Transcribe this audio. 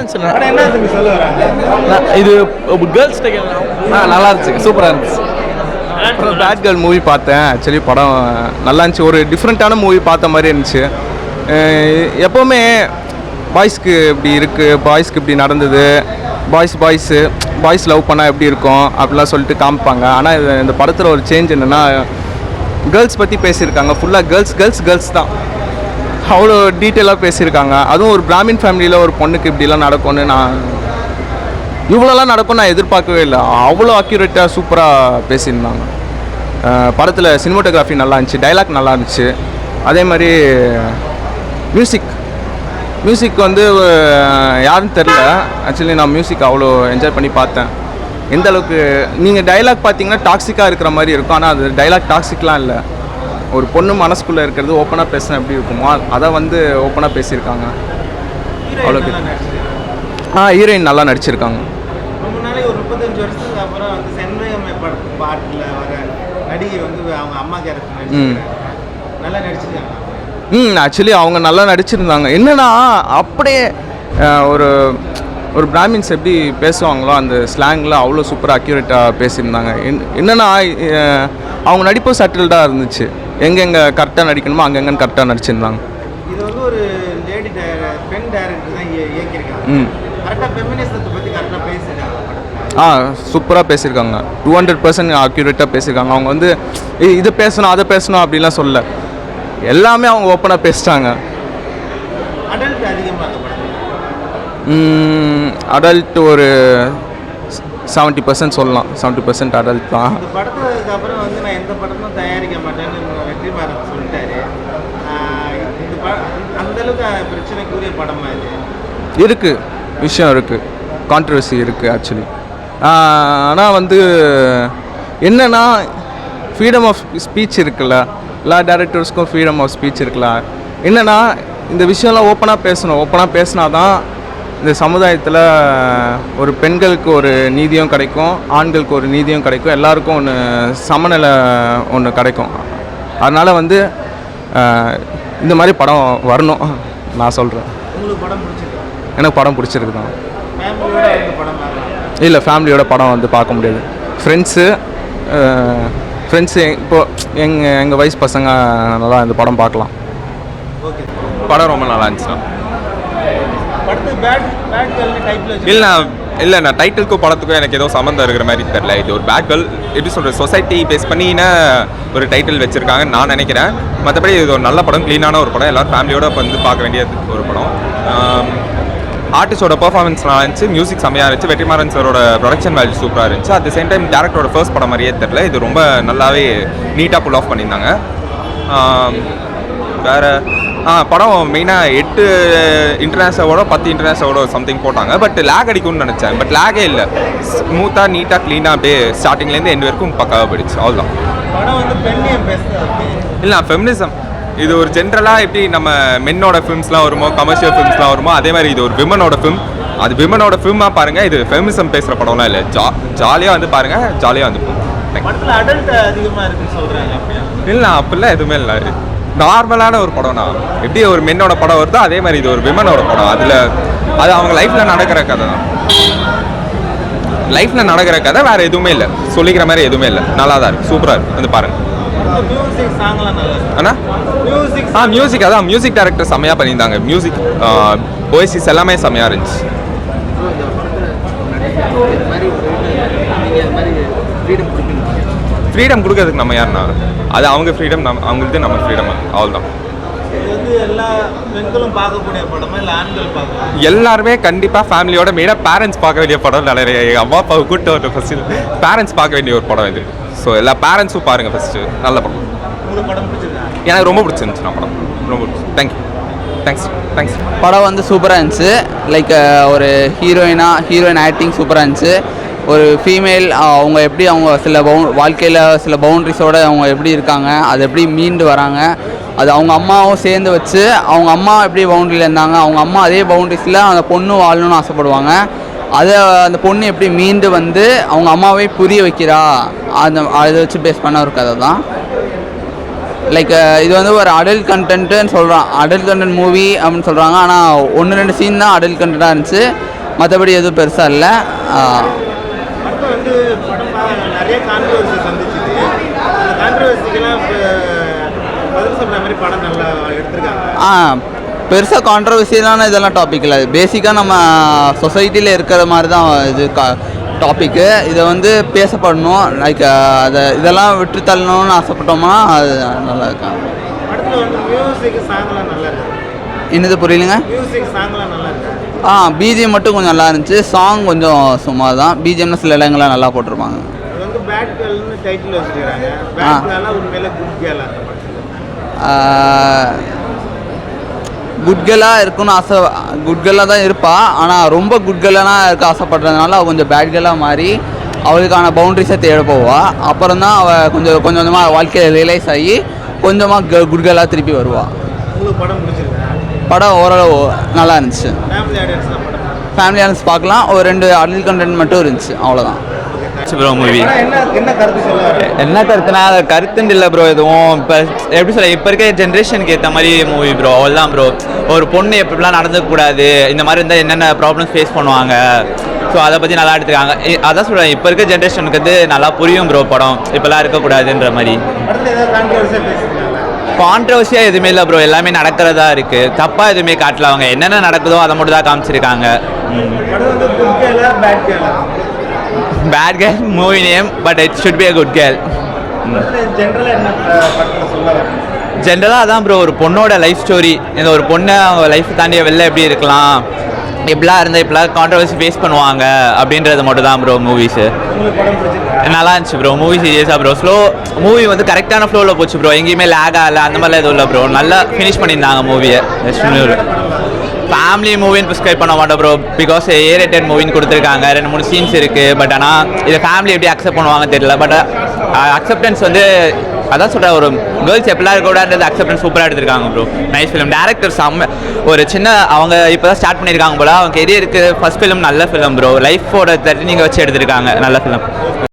இருந்துச்சு இது கேர்ள்ஸ் நல்லா இருந்துச்சு. சூப்பராக இருந்துச்சு. அப்புறம் பேட் கேர்ள் மூவி பார்த்தேன். ஆக்சுவலி படம் நல்லா இருந்துச்சு. ஒரு டிஃப்ரெண்ட்டான மூவி பார்த்த மாதிரி இருந்துச்சு. எப்போவுமே பாய்ஸ்க்கு இப்படி இருக்குது பாய்ஸ்க்கு இப்படி நடந்தது. பாய்ஸ் பாய்ஸு பாய்ஸ் லவ் பண்ணால் எப்படி இருக்கும்? அப்படிலாம் சொல்லிட்டு காமிப்பாங்க. ஆனால் இந்த படத்தில் ஒரு சேஞ்ச் என்னென்னா கேர்ள்ஸ் பற்றி பேசியிருக்காங்க. ஃபுல்லாக கேர்ள்ஸ் கேர்ள்ஸ் கேர்ள்ஸ் தான். அவ்வளோ டீட்டெயிலாக பேசியிருக்காங்க. அதுவும் ஒரு பிராமின் ஃபேமிலியில் ஒரு பொண்ணுக்கு இப்படிலாம் நடக்கும்னு நான் இவ்வளோலாம் நடக்கும் நான் எதிர்பார்க்கவே இல்லை. அவ்வளோ அக்யூரேட்டாக சூப்பராக பேசியிருந்தாங்க. படத்தில் சினிமோட்டோகிராஃபி நல்லா இருந்துச்சு டைலாக் நல்லா இருந்துச்சு. அதே மாதிரி மியூசிக் மியூசிக் வந்து யாருன்னு தெரில ஆக்சுவலி நான் மியூசிக் அவ்வளோ என்ஜாய் பண்ணி பார்த்தேன். எந்த அளவுக்கு நீங்கள் டைலாக் பார்த்தீங்கன்னா டாக்ஸிக்காக இருக்கிற மாதிரி இருக்கும். ஆனால் அது டைலாக் டாக்ஸிக்லாம் இல்லை. ஒரு பொண்ணு மனசுக்குள்ளே இருக்கிறது ஓப்பனாக பேசினா எப்படி இருக்குமோ அதை வந்து ஓப்பனாக பேசியிருக்காங்க. அவ்வளோக்கு ஆ ஹீரோயின் நல்லா நடிச்சிருக்காங்க. ரொம்ப ஒரு முப்பத்தஞ்சு வருஷத்துக்கு அப்புறம் வந்து சென்மயமே படத்து பாட்டில் வர நடிகை வந்து அவங்க அம்மா கேரக்டர் நடிச்சிருக்காங்க. நல்லா நடிச்சிருக்காங்க. ம் ஆக்சுவலி அவங்க நல்லா நடிச்சிருந்தாங்க. என்னன்னா அப்படியே ஒரு ஒரு பிராமின்ஸ் எப்படி பேசுவாங்களோ அந்த ஸ்லாங்கில் அவ்வளோ சூப்பராக அக்யூரேட்டாக பேசியிருந்தாங்க. என் என்னன்னா அவங்க நடிப்பும் சட்டில்டாக இருந்துச்சு. எங்கெங்கே கரெக்டாக நடிக்கணுமோ அங்கங்கன்னு கரெக்டாக நடிச்சிருந்தாங்க. இது வந்து ஒரு லேடி பெண் டைரக்டர் தான் இயக்கியிருக்காங்க. ம். கரெக்டாக ஃபெமினிசத்தை பற்றி கரெக்டாக பேசியிருக்காங்க ஆ சூப்பராக பேசியிருக்காங்க. டூ ஹண்ட்ரட் பர்சன்ட் அக்யூரேட்டாக பேசியிருக்காங்க. அவங்க வந்து "ஏய், இது பேசணும் அதை பேசணும் அப்படிலாம் சொல்லல. எல்லாமே அவங்க ஓப்பனாக பேசிட்டாங்க. அடல்ட் அதிகமாக அடல்ட் ஒரு செவன்ட்டி பர்சன்ட் சொல்லலாம். செவன்ட்டி பர்சன்ட் அடல்ட் தான். படத்துக்கு அப்புறம் வந்து நான் எந்த படமும் தயாரிக்க மாட்டேன்னு வெற்றிமாறன் சொல்லிட்டாரு. ஆஹ் இந்த படம் அந்த அளவுக்கு பிரச்சனைக்குரிய படமா இது? இருக்குது விஷயம் இருக்குது கான்ட்ரவர்சி இருக்குது ஆக்சுவலி ஆனால் வந்து என்னன்னா ஃப்ரீடம் ஆஃப் ஸ்பீச் இருக்குல்ல. எல்லா டேரக்டர்ஸ்க்கும் ஃப்ரீடம் ஆஃப் ஸ்பீச் இருக்குல்ல என்னன்னா இந்த விஷயம்லாம் ஓப்பனாக பேசணும். ஓப்பனாக பேசினா தான் இந்த சமுதாயத்தில் ஒரு பெண்களுக்கு ஒரு நீதியும் கிடைக்கும் ஆண்களுக்கு ஒரு நீதியும் கிடைக்கும் எல்லாருக்கும் ஒன்று சமநிலை ஒன்று கிடைக்கும். அதனால் வந்து இந்த மாதிரி படம் வரணும் நான் சொல்கிறேன் உங்களுக்கு படம் பிடிச்சிருக்கு? எனக்கு படம் பிடிச்சிருக்கு தான் இல்லை ஃபேமிலியோட படம் வந்து பார்க்க முடியாது. ஃப்ரெண்ட்ஸு ஃப்ரெண்ட்ஸு இப்போ எங்கள் எங்கள் வயசு பசங்க நல்லா இந்த படம் பார்க்கலாம். ஓகே படம் ரொம்ப நல்லா இருந்துச்சுண்ணா இல்லைண்ணா இல்லைண்ணா டைட்டிலுக்கும் படத்துக்கும் எனக்கு ஏதோ சம்மந்தம் இருக்கிற மாதிரி தெரியல. இது ஒரு பேக் எப்படி சொல்கிறது சொசைட்டி பேஸ் பண்ணின ஒரு டைட்டில் வச்சுருக்காங்கன்னு நான் நினைக்கிறேன். மற்றபடி இது ஒரு நல்ல படம் க்ளீனான ஒரு படம். எல்லோரும் ஃபேமிலியோட வந்து பார்க்க வேண்டிய ஒரு படம். ஆர்டிஸ்டோட பர்ஃபார்மன்ஸ் நல்லா இருந்துச்சு மியூசிக் செம்மையாக இருந்துச்சு. வெற்றிமாறன் சாரோட ப்ரொடக்ஷன் வேல்யூ சூப்பராக இருந்துச்சு. அட் த சேம் டைம் டேரக்டரோட ஃபர்ஸ்ட் படம் மாதிரியே தெரில இது ரொம்ப நல்லாவே நீட்டாக புல் ஆஃப் பண்ணியிருந்தாங்க. வேறு வேற ஆ படம் மெயினாக எட்டு இன்டர்நேஷனலோட பத்து இன்டர்நேஷனலோட சம்திங் போட்டாங்க. பட் லேக் அடிக்கும்னு நினச்சேன். பட் லேகே இல்லை. ஸ்மூத்தாக நீட்டாக க்ளீனாக அப்படியே ஸ்டார்டிங்லேருந்து எண்டு வரைக்கும் பக்காவாக போயிடுச்சு. அவ்வளோதான் இல்லை ஃபெமினிசம் இது ஒரு ஜென்ரலாக எப்படி நம்ம மென்னோட ஃபிலிம்ஸ்லாம் வருமோ கமர்ஷியல் ஃபிலிம்ஸ்லாம் வருமோ அதே மாதிரி இது ஒரு விமனோட ஃபிலிம் அது விமனோட ஃபிலிமாக பாருங்கள் இது ஃபெமினிசம் பேசுகிற படம்லாம் இல்லை. ஜா ஜாலியாக வந்து பாருங்கள் ஜாலியாக வந்து இல்லை அப்படிலாம் எதுவுமே இல்லை. நார்மலான ஒரு படம்னா எப்படி ஒரு மென்னோட படம் வருதோ அதே மாதிரி இது ஒரு விமனோட படம். அதில் அது அவங்க லைஃப்பில் நடக்கிற கதை தான். லைஃப்பில் நடக்கிற கதை வேறு எதுவுமே இல்லை. சொல்லிக்கிற மாதிரி எதுவுமே இல்லை. நல்லா தான் இருக்குது சூப்பராக இருக்குது வந்து பாருங்கள் அண்ணா? ஆ மியூசிக் அதான். மியூசிக் டேரக்டர் செம்மையாக பண்ணியிருந்தாங்க. மியூசிக் ஓஎஸ்சிஸ் எல்லாமே செம்மையாக இருந்துச்சு. ஃப்ரீடம் கொடுக்கறதுக்கு நம்ம யாருண்ணா அது அவங்க ஃப்ரீடம் நம்ம அவங்களுக்கு நம்ம ஃப்ரீடம் ஆண்கள் பார்க்கலாம் எல்லாருமே கண்டிப்பாக ஃபேமிலியோட மெயினாக பேரண்ட்ஸ் பார்க்க வேண்டிய படம் நிறைய எங்கள் அம்மா அப்பாவை கூப்பிட்டு ஒரு ஃபஸ்ட்டு பேரண்ட்ஸ் பார்க்க வேண்டிய ஒரு படம் இது. ஸோ எல்லா பேரண்ட்ஸும் பாருங்கள் ஃபஸ்ட்டு நல்ல படம். எனக்கு ரொம்ப பிடிச்சிருந்துச்சு நான் படம். ரொம்ப பிடிச்சி தேங்க்யூ தேங்க்ஸ் தேங்க்ஸ் படம் வந்து சூப்பராக இருந்துச்சு. லைக் ஒரு ஹீரோயினாக ஹீரோயின் ஆக்டிங் சூப்பராக இருந்துச்சு. ஒரு ஃபீமேல் அவங்க எப்படி அவங்க சில பவு வாழ்க்கையில் சில பவுண்ட்ரிஸோடு அவங்க எப்படி இருக்காங்க அது எப்படி மீண்டு வராங்க அது அவங்க அம்மாவும் சேர்ந்து வச்சு அவங்க அம்மா எப்படி பவுண்ட்ரியில் இருந்தாங்க அவங்க அம்மா அதே பவுண்ட்ரிஸில் அந்த பொண்ணு வாழணும்னு ஆசைப்படுவாங்க. அதை அந்த பொண்ணு எப்படி மீண்டு வந்து அவங்க அம்மாவே புரிய வைக்கிறா அந்த அதை வச்சு பேஸ் பண்ண ஒரு கதை தான். லைக் இது வந்து ஒரு அடல்ட் கண்டென்ட்டுன்னு சொல்கிறான் அடல்ட் கண்டென்ட் மூவி அப்படின்னு சொல்கிறாங்க ஆனால் ஒன்று ரெண்டு சீன் தான் அடல்ட் கண்டென்ட்டாக இருந்துச்சு. மற்றபடி எதுவும் பெருசாக இல்லை. வந்து படம் நிறைய கான்ட்ரவர்சி சந்திச்சுது. அந்த கான்ட்ரவர்சிக்கெல்லாம் பதில் சொல்கிற மாதிரி படம் நல்லா எடுத்திருக்காங்க. ஆ பெருசாக கான்ட்ரவர்சியலான இதெல்லாம் டாபிக் இல்லை. பேசிக்காக நம்ம சொசைட்டியில் இருக்கிற மாதிரி தான் இது கா டாப்பிக்கு இதை வந்து பேசப்படணும். லைக் அதை இதெல்லாம் விட்டு தள்ளணும்னு ஆசைப்பட்டோம்னா அது நல்லா இருக்கும் படத்தில் வந்து மியூசிக் சாங்லாம் நல்லா இருக்கு என்னது புரியலுங்க? ஆ பிஜிஎம் மட்டும் கொஞ்சம் நல்லா இருந்துச்சு. சாங் கொஞ்சம் சுமார் தான் பிஜிஎம்னு சில இடங்கள்லாம் நல்லா போட்டிருப்பாங்க. குட் கேர்ள் அந்த படத்தில் குட் கேர்லாக இருக்குன்னு ஆசை குட் கேர்லாக தான் இருப்பா. ஆனால் ரொம்ப குட் கேர்லாக இருக்க ஆசைப்படுறதுனால அவள் கொஞ்சம் பேட் கேர்லாக மாறி அவளுக்கான பவுண்டரிஸை தேட போவா. அப்புறம் தான் அவள் கொஞ்சம் கொஞ்சம் கொஞ்சமாக வாழ்க்கையில் ரியலைஸ் ஆகி கொஞ்சமாக குட் கேர்லாக திருப்பி வருவாள் படம் படம் ஓரளவு நல்லா இருந்துச்சு. ஃபேமிலி ஆடியன்ஸ் பார்க்கலாம். ஒரு ரெண்டு அடல் கண்டென்ட் மட்டும் இருந்துச்சு. அவ்வளோதான் ப்ரோ மூவி என்ன கருத்துனா கருத்துன்னு இல்லை ப்ரோ எதுவும். இப்போ எப்படி சொல்ல இப்போ இருக்க ஜென்ரேஷனுக்கு ஏற்ற மாதிரி மூவி ப்ரோ அவ்வளோதான் ப்ரோ ஒரு பொண்ணு எப்படிலாம் நடந்துக்கூடாது இந்த மாதிரி இருந்தால் என்னென்ன ப்ராப்ளம்ஸ் ஃபேஸ் பண்ணுவாங்க. ஸோ அதை பற்றி நல்லா எடுத்துருக்காங்க அதான் சொல்கிறேன் இப்போ இருக்க ஜென்ரேஷனுக்கு வந்து நல்லா புரியும் ப்ரோ படம். இப்போலாம் இருக்கக்கூடாதுன்ற மாதிரி. கான்ட்ரவர்சியாக எதுவுமே இல்லை ப்ரோ எல்லாமே நடக்கிறதா இருக்குது தப்பாக எதுவுமே காட்டல அவங்க. என்னென்ன நடக்குதோ அதை மட்டும் தான் காமிச்சிருக்காங்க. Bad girl movie name but it should be a good girl ஜென்ரலாக அதான் ப்ரோ ஒரு பொண்ணோட லைஃப் ஸ்டோரி இந்த ஒரு பொண்ணை அவங்க லைஃப் தாண்டி வெளில எப்படி இருக்கலாம்? எப்படிலாம் இருந்தால் இப்படிலாம் கான்ட்ரவர்சி ஃபேஸ் பண்ணுவாங்க அப்படின்றது மட்டும் தான் ப்ரோ மூவிஸு நல்லா இருந்துச்சு ப்ரோ மூவி சீரியஸாக ப்ரோ ஸ்லோ மூவி வந்து கரெக்டான ஃப்ளோவில் போச்சு ப்ரோ எங்கேயுமே லேக் ஆகல அந்த மாதிரிலாம் எதுவும் இல்லை ப்ரோ நல்லா ஃபினிஷ் பண்ணியிருந்தாங்க மூவியை ஃபேமிலி மூவின்னு ப்ரிஸ்கிரைப் பண்ண மாட்டோம் ப்ரோ பிகாஸ் ஏ ரேட்டட் மூவின்னு கொடுத்துருக்காங்க. ரெண்டு மூணு சீன்ஸ் இருக்குது பட் ஆனால் இதை ஃபேமிலி எப்படி அக்செப்ட் பண்ணுவாங்க தெரியல. பட் அக்செப்டன்ஸ் வந்து அதான் சொல்கிறேன் ஒரு கேர்ள்ஸ் எப்படிலாம் இருக்கக்கூடாது அக்செப்டன்ஸ் சூப்பராக எடுத்திருக்காங்க ப்ரோ நைஸ் ஃபிலிம் டேரக்டர் செம்ம ஒரு சின்ன அவங்க இப்போ தான் ஸ்டார்ட் பண்ணியிருக்காங்க போல அவங்க கெரியருக்கு ஃபர்ஸ்ட் ஃபிலிம் நல்ல ஃபிலிம் ப்ரோ லைஃபோட தட்டி நீங்கள் வச்சு எடுத்திருக்காங்க நல்ல ஃபிலிம்